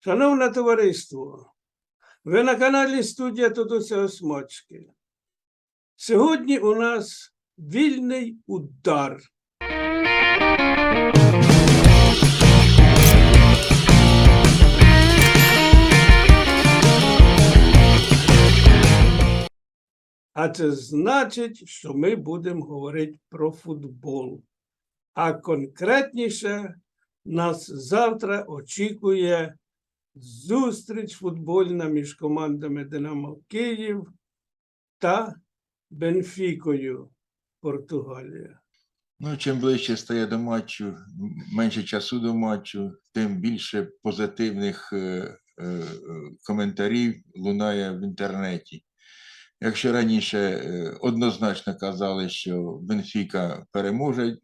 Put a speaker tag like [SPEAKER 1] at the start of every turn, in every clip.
[SPEAKER 1] Шановне товариство, ви на каналі студія Тодуся Осмачки. Сьогодні у нас вільний удар. А це значить, що ми будемо говорити про футбол. А конкретніше нас завтра очікує зустріч футбольна між командами Динамо Київ та Бенфікою Португалія.
[SPEAKER 2] Ну, чим ближче стає до матчу, менше часу до матчу, тим більше позитивних е, е, коментарів лунає в інтернеті. Якщо раніше е, однозначно казали, що Бенфіка переможе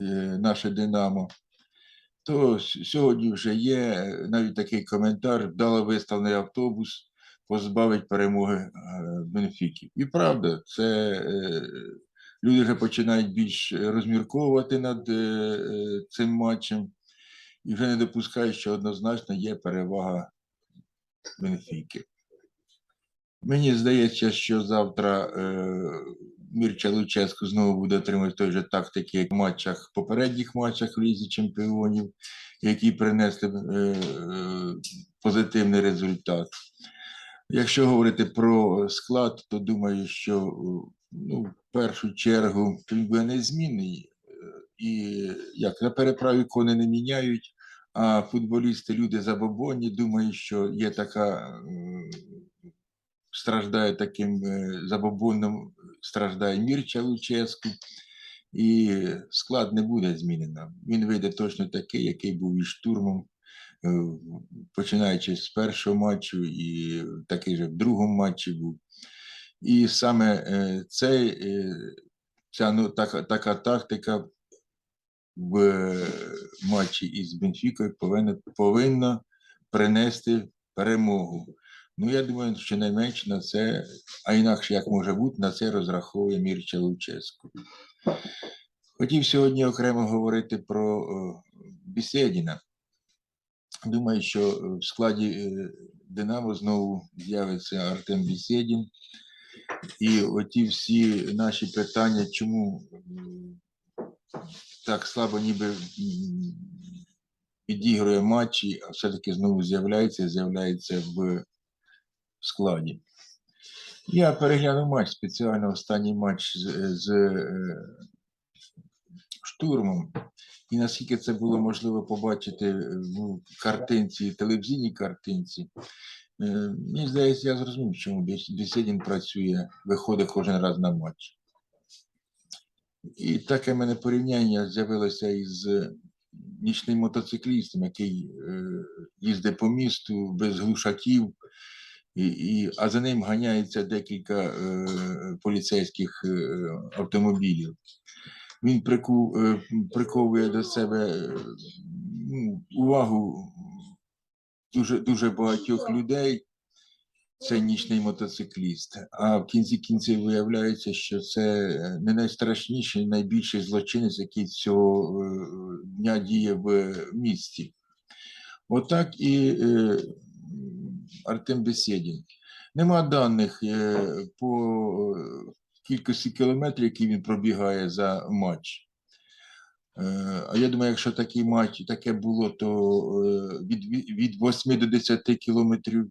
[SPEAKER 2] е, наше Динамо, то сьогодні вже є е, навіть такий коментар, вдало виставлений автобус позбавить перемоги е, Бенфіки. І правда, це е, люди вже починають більш розмірковувати над цим матчем і вже не допускають, що однозначно є перевага Бенфіки. Мені здається, що завтра Мірча Луческу знову буде отримувати той же тактики, як в матчах, попередніх матчах в Лізі Чемпіонів, які принесли е, е, позитивний результат. Якщо говорити про склад, то думаю, що ну, в першу чергу він буде незмінний. е, І як на переправі кони не міняють, а футболісти, люди забобонні, думаю, що є така, страждає таким е, забобонним, страждає Мірча Луческу, і склад не буде змінено. Він вийде точно такий, який був і штурмом, е, починаючи з першого матчу, і такий же в другому матчі був. І саме е, цей, е, ця ну, така, така тактика в матчі із Бенфікою повинна, повинна принести перемогу. Ну, я думаю, що найменше на це, а інакше як може бути, на це розраховує Мірча Луческу. Хотів сьогодні окремо говорити про е, Бісєдіна. Думаю, що е, в складі е, Динамо знову з'явиться Артем Бісєдін. І оті всі наші питання, чому так слабо ніби підігрує матчі, а все-таки знову з'являється, з'являється в складі. Я переглянув матч, спеціально останній матч з, з е, штурмом. І наскільки це було можливо побачити в картинці, телевізійній картинці, е, мені здається, я зрозумів, чому Бес- Бесєдін працює, виходить кожен раз на матч. І таке мене порівняння з'явилося із нічним мотоциклістом, який е, їздить по місту без глушаків, і, і, а за ним ганяється декілька е, поліцейських е, автомобілів. Він прику, е, приковує до себе е, ну, увагу дуже, дуже багатьох людей. Це нічний мотоцикліст. А в кінці кінців виявляється, що це е, не найстрашніший, найбільший злочинець, який цього е, дня діє в місті. Отак і е, Артем Бесєдін. Нема даних е, по е, кількості кілометрів, які він пробігає за матч. Е, А я думаю, якщо такий матч таке було, то від, ві- від 8 до 10 кілометрів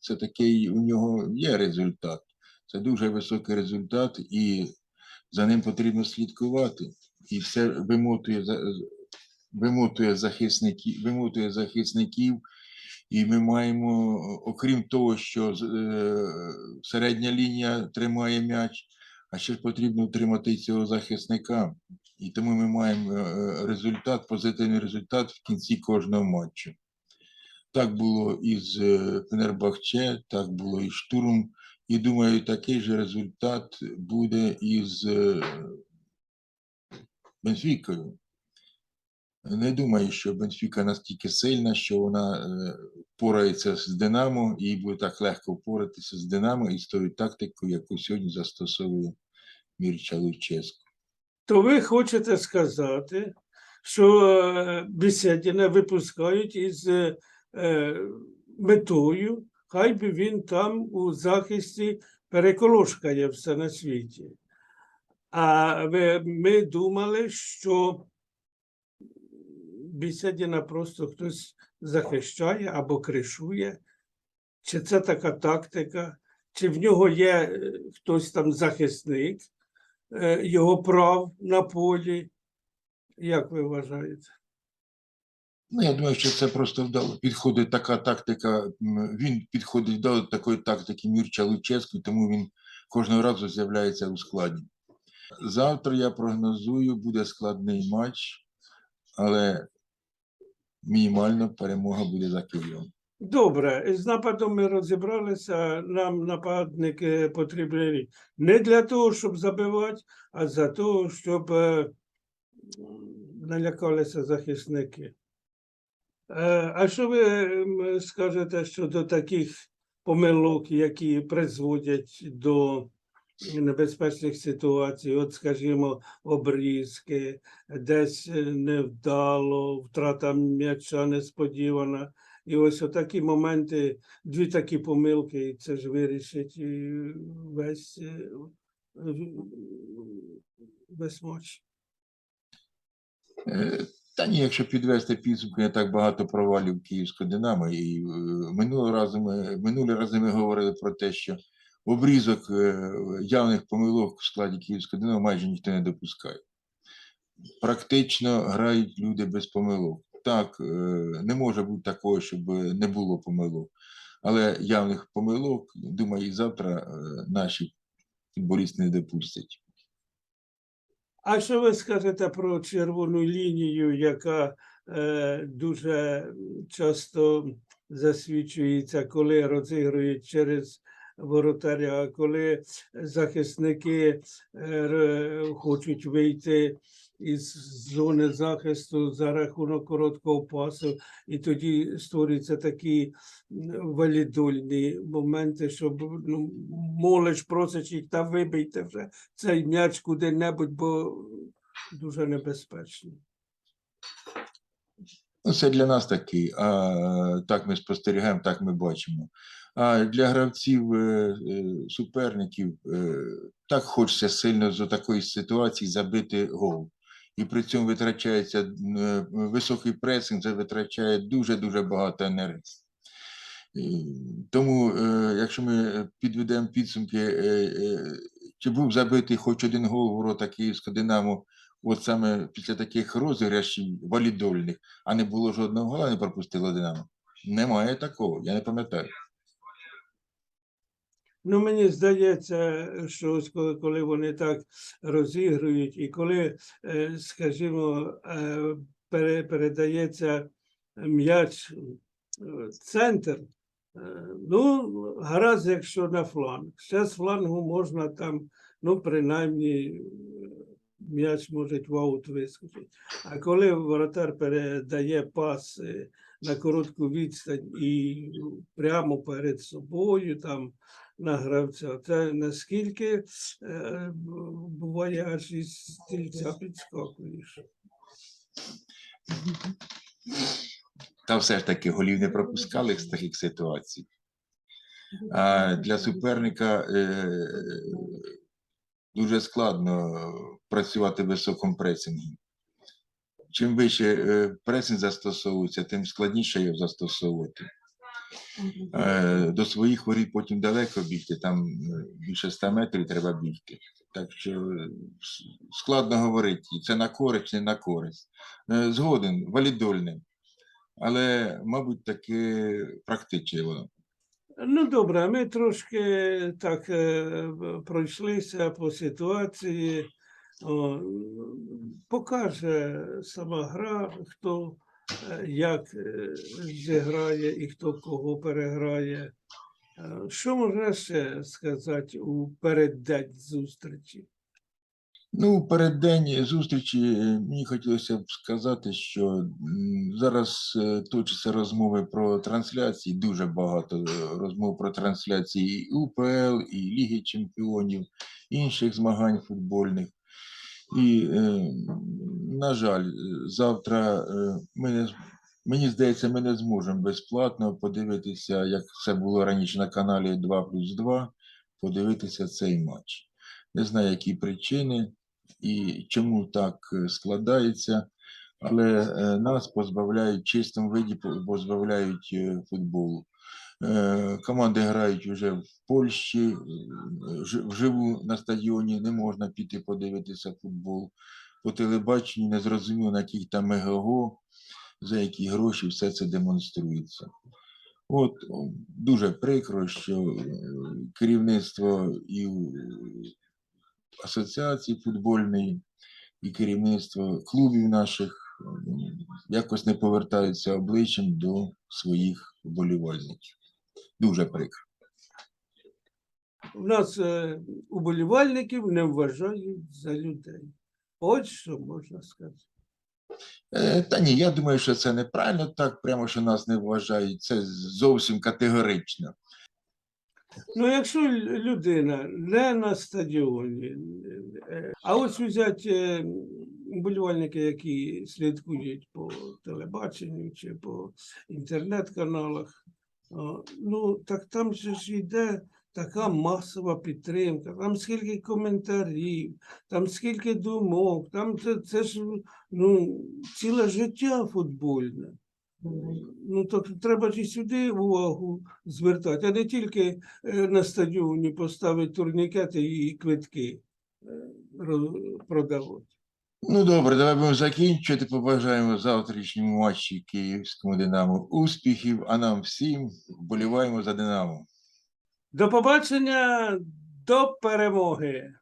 [SPEAKER 2] це такий у нього є результат. Це дуже високий результат, і за ним потрібно слідкувати. І все вимотує, вимотує, захисників, вимотує захисників. І ми маємо, окрім того, що е, середня лінія тримає м'яч, а ще ж потрібно утримати і цього захисника. І тому ми маємо е, результат, позитивний результат в кінці кожного матчу. Так було і з е, Фенербахче, так було і штурм. І думаю, такий же результат буде і з е, Бенфікою. Не думаю, що Бенфіка настільки сильна, що вона е, впорається з Динамо і буде так легко впоратися з Динамо і з тою тактикою, яку сьогодні застосовує Мірча Луческу.
[SPEAKER 1] То ви хочете сказати, що е, Бесідіна випускають із е, метою, хай би він там у захисті переколошкає все на світі. А ми думали, що Бесідіна просто хтось захищає або кришує, чи це така тактика, чи в нього є е, хтось там захисник е, його прав на полі. Як ви вважаєте?
[SPEAKER 2] Ну, я думаю, що це просто вдало. Підходить така тактика. Він підходить до такої тактики Мірча Луческу, тому він кожного разу з'являється у складі. Завтра я прогнозую, буде складний матч, але мінімально перемога буде за Києвом.
[SPEAKER 1] Добре, з нападом ми розібралися. Нам нападники потрібні не для того, щоб забивати, а за того, щоб е, налякалися захисники. Е, А що ви скажете щодо таких помилок, які призводять до небезпечних ситуацій? От, скажімо, обрізки, десь е, невдало, втрата м'яча несподівана. І ось такі моменти, дві такі помилки, і це ж вирішить весь, е, весь матч.
[SPEAKER 2] Е, Та ні, якщо підвести підсумки, не так багато провалів Київського Динамо. І е, минулого разу ми, минулі рази ми говорили про те, що обрізок е, явних помилок в складі Київського Динамо майже ніхто не допускає. Практично грають люди без помилок. Так, е, не може бути такого, щоб не було помилок. Але явних помилок, думаю, і завтра е, наші футболісти не допустять.
[SPEAKER 1] А що ви скажете про червону лінію, яка е, дуже часто засвідчується, коли розігрують через воротаря, коли захисники е, хочуть вийти із зони захисту за рахунок короткого пасу, і тоді створюються такі валідольні моменти, щоб ну, молодь просить їх та вибийте вже цей м'яч куди-небудь, бо дуже небезпечно.
[SPEAKER 2] Ну, це для нас такий, а так ми спостерігаємо, так ми бачимо. А для гравців е, е, суперників е, так хочеться сильно з такої ситуації забити гол. І при цьому витрачається високий пресинг, це витрачає дуже-дуже багато енергії. Тому, якщо ми підведемо підсумки, чи був забитий хоч один гол в ворота Київського Динамо, от саме після таких розіграшів валідольних, а не було жодного гола, не пропустило Динамо. Немає такого, я не пам'ятаю.
[SPEAKER 1] Ну, мені здається, що ось коли, коли вони так розігрують, і коли, е, скажімо, е, передається м'яч в центр, ну, гаразд, якщо на фланг. Ще з флангу можна там, ну, принаймні, е, м'яч може в аут вискочити. А коли воротар передає пас е, на коротку відстань і прямо перед собою, там, на гравця. Це наскільки е, буває аж із стільця підскакуєш.
[SPEAKER 2] Та все ж таки голів не пропускали з таких ситуацій. А для суперника е, дуже складно працювати в високому пресингу. Чим вище е, пресинг застосовується, тим складніше його застосовувати. Е, До своїх воріт потім далеко бігти, там е, більше 100 метрів треба бігти. Так що складно говорити, це на користь, не на користь. Згоден, валідольне. Але, мабуть, таки практичне воно.
[SPEAKER 1] Ну, добре, ми трошки так е, пройшлися по ситуації. О, покаже сама гра, хто е, як е, зіграє і хто кого переграє. Що можна ще сказати у переддень зустрічі?
[SPEAKER 2] Ну, перед день зустрічі е, мені хотілося б сказати, що зараз е, точаться розмови про трансляції, дуже багато е, розмов про трансляції і УПЛ, і Ліги Чемпіонів, інших змагань футбольних. І, на жаль, завтра ми не, мені здається, ми не зможемо безплатно подивитися, як це було раніше на каналі 2 плюс 2, подивитися цей матч. Не знаю, які причини і чому так е, складається, але е, нас позбавляють в чистому виді, позбавляють е, футболу. Е, Команди грають вже в Польщі, е, вживу на стадіоні не можна піти подивитися футбол. По телебаченню не зрозуміло, на яких там МГО, за які гроші все це демонструється. От дуже прикро, що керівництво і е, асоціації футбольної, і керівництво клубів наших якось не повертаються обличчям до своїх вболівальників. Дуже прикро.
[SPEAKER 1] У нас е, уболівальників не вважають за людей. От що можна сказати.
[SPEAKER 2] Е, Та ні, я думаю, що це неправильно так, прямо що нас не вважають. Це зовсім категорично.
[SPEAKER 1] Ну, якщо людина не на стадіоні, е, а ось взяти е, вболівальники, які слідкують по телебаченню чи по інтернет-каналах, ну так там же ж йде така масова підтримка, там скільки коментарів, там скільки думок, там це, це ж ну, ціле життя футбольне. Ну, то треба ж і сюди увагу звертати, а не тільки е, на стадіоні поставити турнікети і квитки е, продавати.
[SPEAKER 2] Ну добре, давай будемо закінчувати. Побажаємо завтрашньому матчі Київському Динамо успіхів, а нам всім вболіваємо за Динамо.
[SPEAKER 1] До побачення, до перемоги!